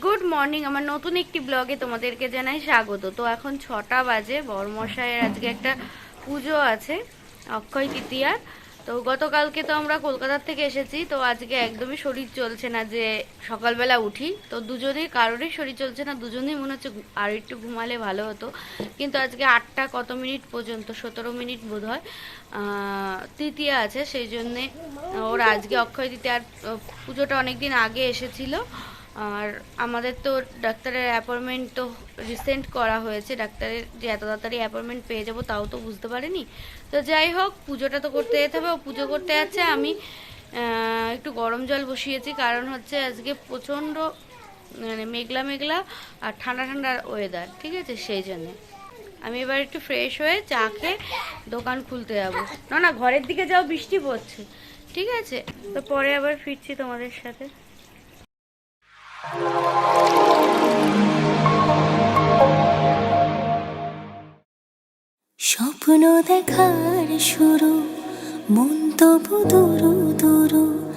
Good morning আমার নতুন একটি ব্লগে তোমাদেরকে জানাই স্বাগত। তো এখন ছটা বাজে, বরমশাইয়ের আজকে একটা পুজো আছে, অক্ষয় তৃতীয়ার তো গতকালকে তো আমরা কলকাতার থেকে এসেছি, তো আজকে একদমই শরীর চলছে না যে সকালবেলা উঠি। তো দুজনেই, কারোরই শরীর চলছে না, দুজনেই মনে হচ্ছে আর একটু ঘুমালে ভালো হতো। কিন্তু আজকে আটটা কত মিনিট পর্যন্ত, সতেরো মিনিট বোধ হয় তৃতীয়া আছে। সেই জন্যে ওর আজকে অক্ষয় তৃতীয়ার পুজোটা অনেক দিন আগে এসেছিল। আর আমাদের তো ডাক্তারের অ্যাপয়েন্টমেন্ট তো রিসেন্ট করা হয়েছে। ডাক্তারের যে এত তাড়াতাড়ি অ্যাপয়েন্টমেন্ট পেয়ে যাব তাও তো বুঝতে পারিনি। তো যাই হোক, পুজোটা তো করতে যেতে হবে। ও পুজো করতে যাচ্ছে। আমি একটু গরম জল বসিয়েছি। কারণ হচ্ছে আজকে প্রচণ্ড মানে মেঘলা মেঘলা আর ঠান্ডা ঠান্ডা ওয়েদার ঠিক আছে? সেই জন্যে। আমি এবার একটু ফ্রেশ হয়ে চা খেয়ে দোকান খুলতে যাব। না না, ঘরের দিকে যাও, বৃষ্টি পড়ছে। ঠিক আছে? তো পরে আবার ফিরছি তোমাদের সাথে। স্বপ্ন দেখার শুরু, মন তবু দুরু দুরু।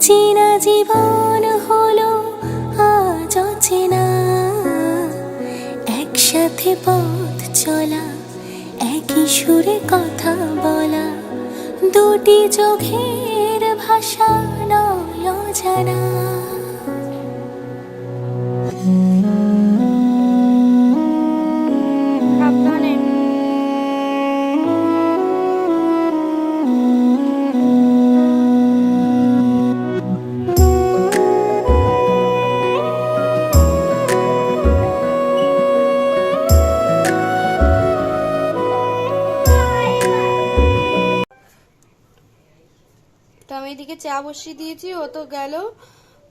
চেনা জীবন হলো, আজ অচেনা। একসাথে পথ চলা, একই সুরে কথা বলা। দুটি চোখের ভাষা নয় জানা এদিকে চা বসিয়ে দিয়েছি, ও তো গেল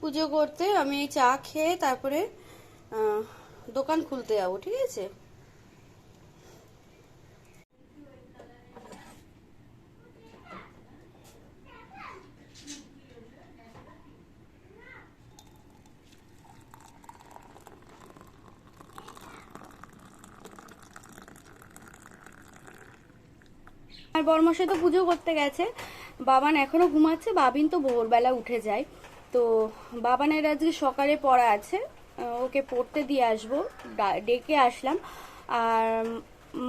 পুজো করতে। আমি এই চা খেয়ে তারপরে দোকান খুলতে যাব, ঠিক আছে? আর বর্মশাই তো পুজো করতে গেছে। বাবান এখনও ঘুমাচ্ছে, বাবিন তো ভোরবেলা উঠে যায়। তো বাবানের আজকে সকালে পড়া আছে ওকে পড়তে দিয়ে আসব ডেকে আসলাম। আর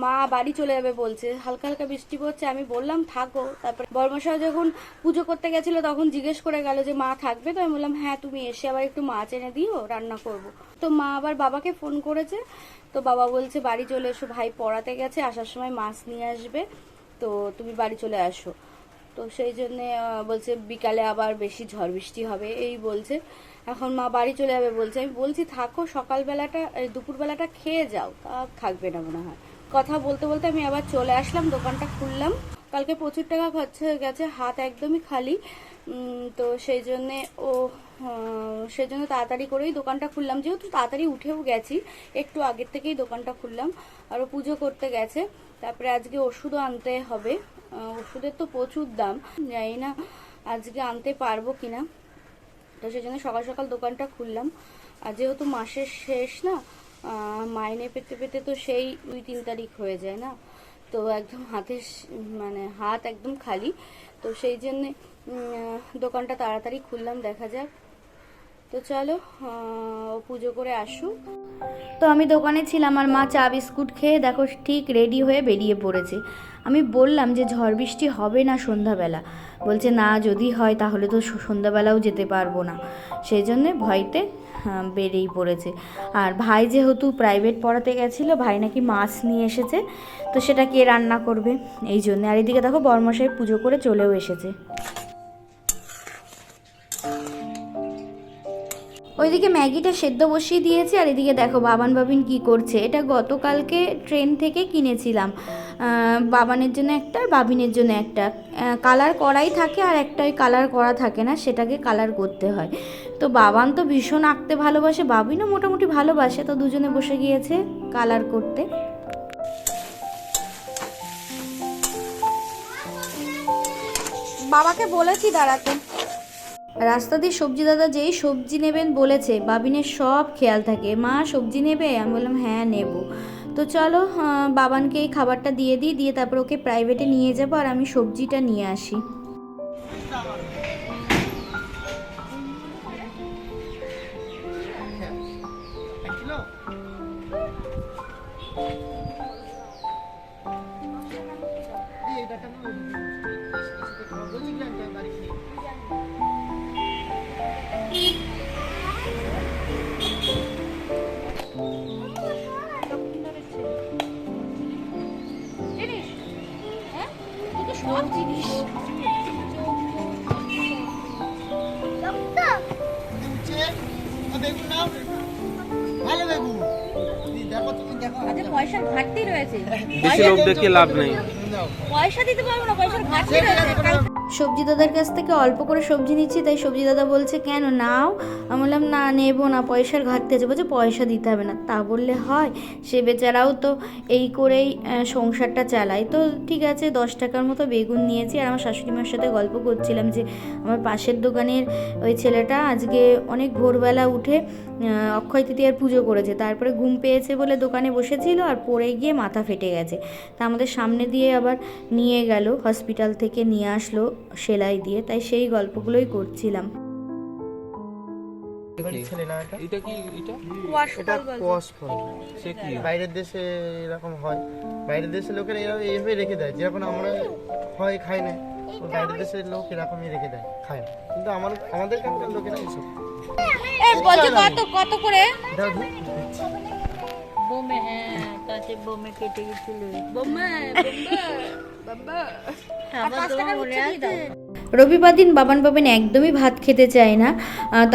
মা বাড়ি চলে যাবে বলছে, হালকা হালকা বৃষ্টি পড়ছে, আমি বললাম, থাকো। তারপরে বর্মশাই যখন পুজো করতে গেছিল, তখন জিজ্ঞেস করে গেল যে, মা থাকবে? তো আমি বললাম হ্যাঁ তুমি এসে আবার একটু মাছ এনে দিও, রান্না করব। তো মা আবার বাবাকে ফোন করেছে, তো বাবা বলছে, বাড়ি চলে এসো, ভাই পড়াতে গেছে, আসার সময় মাছ নিয়ে আসবে, তো তুমি বাড়ি চলে আসো। তো সেই জন্যে বলছে বিকালে আবার বেশি ঝড় বৃষ্টি হবে, এই বলছে। এখন মা বাড়ি চলে যাবে বলছে। আমি বলছি, থাকো, সকালবেলাটা দুপুরবেলাটা খেয়ে যাও। তা থাকবে না মনে হয়। কথা বলতে বলতে আমি আবার চলে আসলাম, দোকানটা খুললাম। কালকে প্রচুর টাকা খরচা হয়ে গেছে, হাত একদমই খালি। তো সেই জন্যে ও সেই জন্য তাড়াতাড়ি করেই দোকানটা খুললাম। যেহেতু তাড়াতাড়ি উঠেও গেছি, একটু আগের থেকেই দোকানটা খুললাম। আর ও পুজো করতে গেছে। তারপরে আজকে ওষুধও আনতে হবে। ওষুধের তো প্রচুর দাম। জানি না আজকে আনতে পারব কিনা। তো সেই জন্য সকাল সকাল দোকানটা খুললাম। আর যেহেতু মাসের শেষ না মাইনে পেতে পেতে তো সেই দুই তিন তারিখ হয়ে যায় না। তো একদম হাতে মানে হাত একদম খালি। তো সেই জন্যে দোকানটা তাড়াতাড়ি খুললাম, দেখা যাক। তো চলো পুজো করে আসুক। তো আমি দোকানে ছিলাম আর মা চা বিস্কুট খেয়ে দেখো ঠিক রেডি হয়ে বেরিয়ে পড়েছে। আমি বললাম যে ঝড় বৃষ্টি হবে না সন্ধ্যাবেলা। বলছে, না, যদি হয় তাহলে তো সন্ধ্যাবেলাও যেতে পারব না। সেই জন্যে ভয়তে বেরিয়েই পড়েছে। আর ভাই যেহেতু প্রাইভেট পড়াতে গেছিল, ভাই নাকি মাছ নিয়ে এসেছে, তো সেটা কে রান্না করবে? এই জন্যে। আর এদিকে দেখো বর্মশাই পুজো করে চলেও এসেছে। ওইদিকে ম্যাগিটা সেদ্ধ বসিয়ে দিয়েছি, আর এদিকে দেখো বাবান বাবিন কি করছে। এটা গতকালকে ট্রেন থেকে কিনেছিলাম। বাবানের জন্য একটা, বাবিনের জন্য একটা। কালার করাই থাকে আর একটা ওই কালার করা থাকে না, সেটাকে কালার করতে হয়। তো বাবান তো ভীষণ আঁকতে ভালোবাসে, বাবিনও মোটামুটি ভালোবাসে, তো দুজনে বসে গিয়েছে কালার করতে। বাবাকে বলেছি দাঁড়াতে। রাস্তা দিয়ে সবজি দাদা যেই সবজি নেবেন বলেছে, বাবিনের সব খেয়াল থাকে। মা, সবজি নেবে? আমি বললাম হ্যাঁ নেব। তো চলো বাবানকে এই খাবারটা দিয়ে দিই, দিয়ে তারপর ওকে প্রাইভেটে নিয়ে যাব আর আমি সবজিটা নিয়ে আসি। হ্যাঁ? দেখো, আচ্ছা পয়সার ঘাটতি রয়েছে। বেশি লোক দেখিয়ে লাভ নেই। পয়সা দিতে পারব না পয়সার ঘাটতি রয়েছে। সবজি দাদার কাছ থেকে অল্প করে সবজি নিচ্ছি, তাই সবজি দাদা বলছে, কেন নাও? আমি বললাম, না, নেব না, পয়সার ঘাটতি আছে। বলছে, পয়সা দিতে হবে না। তা বললে হয়, সে বেচারাও তো এই করেই সংসারটা চালায়। তো ঠিক আছে, দশ টাকার মতো বেগুন নিয়েছি, আর আমার শাশুড়ি মার সাথে গল্প করছিলাম যে, আমার পাশের দোকানের ওই ছেলেটা আজকে অনেক ভোরবেলা উঠে অক্ষয় তৃতীয়ার পুজো করেছে। তারপরে ঘুম পেয়েছে বলে দোকানে বসেছিল, আর পড়ে গিয়ে মাথা ফেটে গেছে। তা আমাদের সামনে দিয়ে আবার নিয়ে গেল, হসপিটাল থেকে নিয়ে আসলো। সেলাই দিয়ে তাই সেই গল্পগুলোই করছিলাম। এটা? কি এটা? এটা কোয়াশ ফল। সে কি? বাইরের দেশে এরকম হয়। বাইরের দেশের লোকেরা এরকম এইভাবে রেখে দেয় যেরকম আমরা হয় খাই না বাইরের দেশের লোক এরকমই রেখে দেয় খায় না। কিন্তু আমার আমাদের কাছে লোকেরা এইসব এই বলছে কত করে। বোমে হ্যাঁ তাতে বোমে কেটে গেছিল। বোম্বে বোম্বে বাবা। আমার তোমার মনে আছে। রবিবার দিন বাবান বাবান একদমই ভাত খেতে চায় না।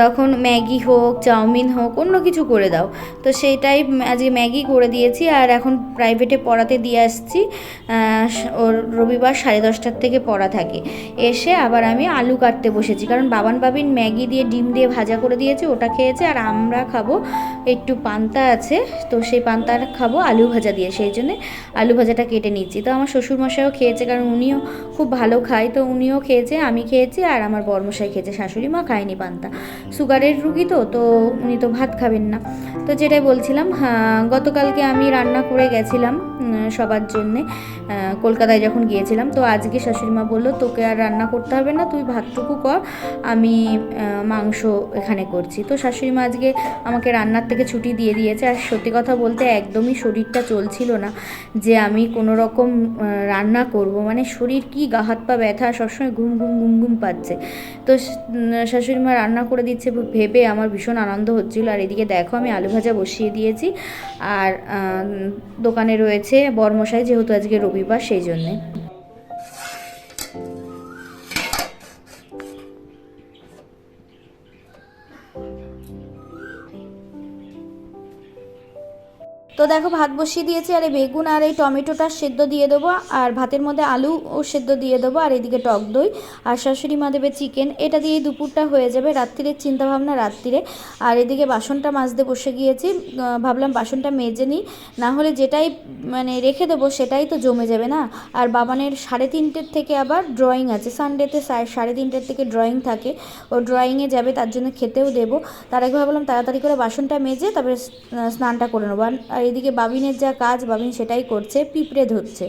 তখন ম্যাগি হোক, চাউমিন হোক, অন্য কিছু করে দাও। তো সেইটাই আজকে ম্যাগি করে দিয়েছি আর এখন প্রাইভেটে পড়াতে দিয়ে আসছি। ওর রবিবার সাড়ে দশটার থেকে পড়া থাকে। এসে আবার আমি আলু কাটতে বসেছি। কারণ বাবান বাবিন ম্যাগি দিয়ে, ডিম দিয়ে ভাজা করে দিয়েছে, ওটা খেয়েছে আর আমরা খাব একটু পান্তা আছে। তো সেই পান্তা খাব আলু ভাজা দিয়ে, সেই জন্যে আলু ভাজাটা কেটে নিচ্ছি। তো আমার শ্বশুরমশাইও খেয়েছে, কারণ উনিও খুব ভালো খায়। তো উনিও খেয়েছে আমি খেয়েছি আর আমার বর্মশাই খেয়েছে শাশুড়ি মা খায়নি পান্তা। সুগারের রুগী তো তো উনি তো ভাত খাবেন না। তো যেটাই বলছিলাম হ্যাঁ, গতকালকে আমি রান্না করে গেছিলাম সবার জন্যে কলকাতায় যখন গিয়েছিলাম তো আজকে শাশুড়ি মা বলল তোকে আর রান্না করতে হবে না তুই ভাতটুকু কর আমি মাংস এখানে করছি। তো শাশুড়ি মা আজকে আমাকে রান্নার থেকে ছুটি দিয়ে দিয়েছে আর সত্যি কথা বলতে একদমই শরীরটা চলছিল না যে আমি কোনো রকম রান্না করব। মানে শরীর কি গা হাত পা ব্যথা সবসময় ঘুম ঘুম ঘুম গুম পাচ্ছে। তো শাশুড়ি মা রান্না করে দিচ্ছে ভেবে আমার ভীষণ আনন্দ হচ্ছিল। আর এদিকে দেখো আমি আলু ভাজা বসিয়ে দিয়েছি। আর দোকানে রয়েছে বরমশাই যেহেতু আজকে রবিবার, সেই জন্যে। তো দেখো, ভাত বসিয়ে দিয়েছি, আর এই বেগুন আর এই টমেটোটা সেদ্ধ দিয়ে দেবো, আর ভাতের মধ্যে আলু ও সেদ্ধ দিয়ে দেবো, আর এদিকে টক দই, আর শাশুড়ি মা দেবে চিকেন। এটা দিয়েই দুপুরটা হয়ে যাবে রাত্রিরের চিন্তাভাবনা রাত্রিরে। আর এদিকে বাসনটা মাজতে বসে গিয়েছি ভাবলাম বাসনটা মেজে নিই, না হলে যেটাই মানে রেখে দেবো সেটাই তো জমে যাবে না। আর বাবানের সাড়ে তিনটের থেকে আবার ড্রয়িং আছে সানডেতে সাড়ে তিনটের থেকে ড্রয়িং থাকে। ও ড্রয়িংয়ে যাবে, তার জন্য খেতেও দেবো। তার আগে ভাবলাম তাড়াতাড়ি করে বাসনটা মেজে তারপরে স্নানটা করে নেব। আর এদিকে বাবিনের যা কাজ, বাবিন সেটাই করছে, পিঁপড়ে ধরছে।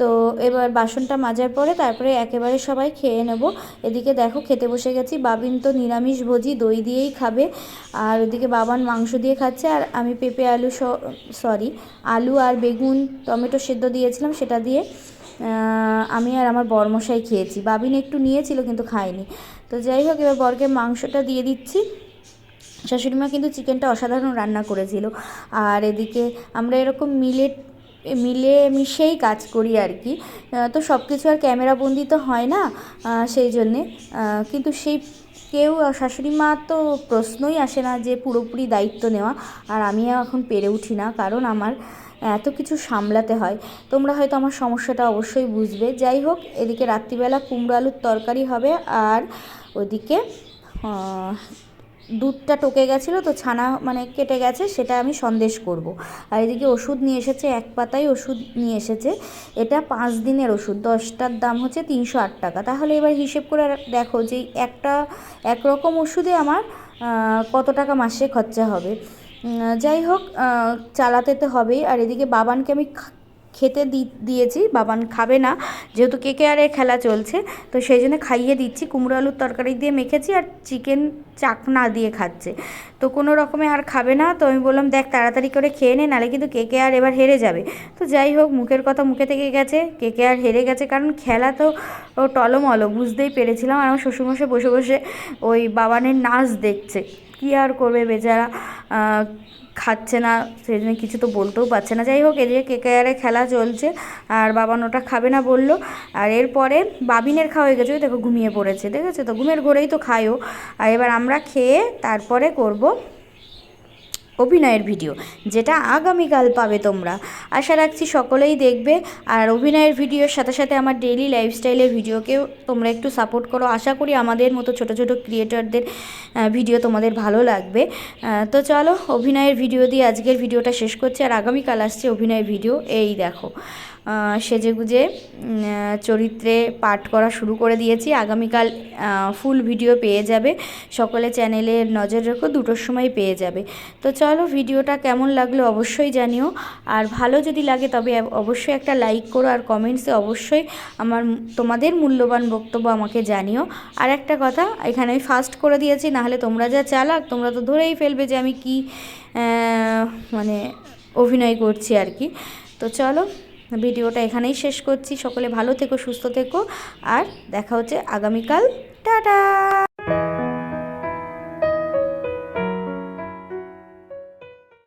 তো এবার বাসনটা মাজার পরে তারপরে একেবারে সবাই খেয়ে নেব। এদিকে দেখো খেতে বসে গেছি, বাবিন তো নিরামিষ ভোজি দই দিয়েই খাবে। আর ওদিকে বাবান মাংস দিয়ে খাচ্ছে, আর আমি পেঁপে, আলু সরি, আলু আর বেগুন, টমেটো সেদ্ধ দিয়েছিলাম সেটা দিয়ে আমি আর আমার বরমশাই খেয়েছি। বাবিন একটু নিয়েছিল কিন্তু খায়নি। তো যাই হোক, এবার বরকে মাংসটা দিয়ে দিচ্ছি। শাশুড়ি মা কিন্তু চিকেনটা অসাধারণ রান্না করেছিল। আর এদিকে আমরা এরকম মিলে মিলে মিশেই কাজ করি আর কি। তো সব কিছু আর ক্যামেরা বন্দি তো হয় না সেই জন্যে। কিন্তু সেই কেউ শাশুড়ি মা তো প্রশ্নই আসে না যে পুরোপুরি দায়িত্ব নেওয়া। আর আমি এখন পেরে উঠি না, কারণ আমার এত কিছু সামলাতে হয়। তোমরা হয়তো আমার সমস্যাটা অবশ্যই বুঝবে। যাই হোক, এদিকে রাত্রিবেলা কুমড়ো আলুর তরকারি হবে। আর ওদিকে দুধটা টকে গেছিল, তো ছানা মানে কেটে গেছে, সেটা আমি সন্দেশ করব। আর এদিকে ওষুধ নিয়ে এসেছে, এক পাতায় ওষুধ নিয়ে এসেছে। এটা পাঁচ দিনের ওষুধ, দশটার দাম হচ্ছে তিনশো আট টাকা। তাহলে এবার হিসেব করে দেখো যে একটা, একরকম ওষুধে আমার কত টাকা মাসে খরচা হবে। যাই হোক চালাতে তো হবেই। আর এদিকে বাবানকে আমি খেতে দিয়েছি, বাবান খাবে না, যেহেতু কেকে আরে খেলা চলছে, তো সেই জন্য খাইয়ে দিচ্ছি। কুমড়ো আলুর তরকারি দিয়ে মেখেছি আর চিকেন চাকনা দিয়ে খাচ্ছে। তো কোনো রকমে আর খাবে না, তো আমি বললাম, দেখ, তাড়াতাড়ি করে খেয়ে নে নাহলে কিন্তু কেকে আর এবার হেরে যাবে। তো যাই হোক, মুখের কথা মুখে থেকে গেছে কেকে আর হেরে গেছে, কারণ খেলা তো টলমলো বুঝতেই পেরেছিলাম, আর আমার শ্বশুরমশাই বসে বসে ওই বাবানের নাচ দেখছে। কী আর করবে বেচারা? খাচ্ছে না সেই জন্য কিছু তো বলতেও পারছে না। যাই হোক, এদিকে কেকেআরে খেলা চলছে, আর বাবান ওটা খাবে না বলল। আর এরপরে বাবিনের খাওয়া হয়ে গেছে দেখো ঘুমিয়ে পড়েছে, দেখেছ তো? ঘুমের ঘরেই তো খায়ও। আর এবার আমরা খেয়ে তারপরে করব অভিনয়ের ভিডিও, যেটা আগামীকাল পাবে তোমরা। আশা রাখছি সকলেই দেখবে। আর অভিনয়ের ভিডিওর সাথে সাথে আমার ডেইলি লাইফস্টাইলের ভিডিওকেও তোমরা একটু সাপোর্ট করো। আশা করি আমাদের মতো ছোট ছোট ক্রিয়েটরদের ভিডিও তোমাদের ভালো লাগবে। তো চলো, অভিনয়ের ভিডিও দিয়ে আজকের ভিডিওটা শেষ করছি। আর আগামীকাল আসছে অভিনয়ের ভিডিও এই দেখো। আহ, সেজেগুজে চরিত্রে পাঠ করা শুরু করে দিয়েছি। আগামীকাল ফুল ভিডিও পেয়ে যাবে। সকলে চ্যানেলে নজর রেখো দুটোর সময় পেয়ে যাবে। তো চলো ভিডিওটা কেমন লাগল অবশ্যই জানিও। আর ভালো যদি লাগে তবে অবশ্যই একটা লাইক করো। আর কমেন্টসে অবশ্যই আমার তোমাদের মূল্যবান বক্তব্য আমাকে জানিও। আর একটা কথা এখানে আমি ফার্স্ট করে দিয়েছি নাহলে তোমরা যা চালাক তোমরা তো ধরেই ফেলবে যে আমি কি মানে অভিনয় করছি আর কি। তো চলো ভিডিওটা এখানেই শেষ করছি। সকলে ভালো থেকো সুস্থ থেকো আর দেখা হচ্ছে আগামীকাল। টাটা!